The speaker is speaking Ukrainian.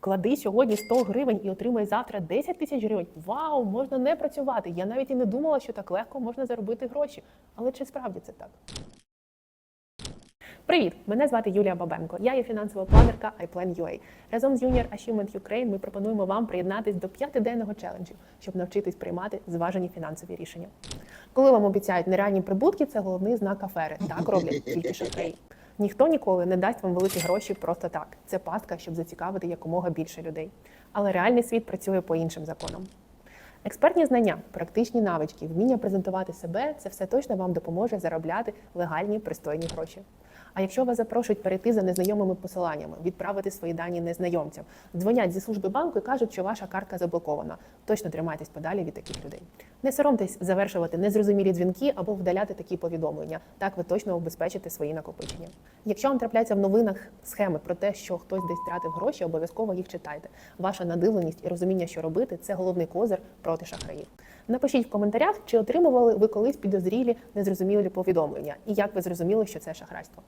Вклади сьогодні 100 гривень і отримай завтра 10 тисяч гривень. Вау, можна не працювати. Я навіть і не думала, що так легко можна заробити гроші. Але чи справді це так? Привіт! Мене звати Юлія Бабенко. Я є фінансова планерка iPlan.ua. Разом з Junior Achievement Ukraine ми пропонуємо вам приєднатись до п'ятиденного челенджу, щоб навчитись приймати зважені фінансові рішення. Коли вам обіцяють нереальні прибутки, це головний знак афери. Так роблять тільки шахраї. Ніхто ніколи не дасть вам великі гроші просто так. Це пастка, щоб зацікавити якомога більше людей. Але реальний світ працює по іншим законам. Експертні знання, практичні навички, вміння презентувати себе це все точно вам допоможе заробляти легальні пристойні гроші. А якщо вас запрошують перейти за незнайомими посиланнями, відправити свої дані незнайомцям, дзвонять зі служби банку і кажуть, що ваша картка заблокована. Точно тримайтесь подалі від таких людей. Не соромтесь завершувати незрозумілі дзвінки або вдаляти такі повідомлення. Так ви точно убезпечите свої накопичення. Якщо вам трапляються в новинах схеми про те, що хтось десь тратив гроші, обов'язково їх читайте. Ваша надивленість і розуміння, що робити, це головний козир проти шахраїв. Напишіть в коментарях, чи отримували ви колись підозрілі незрозумілі повідомлення, і як ви зрозуміли, що це шахрайство.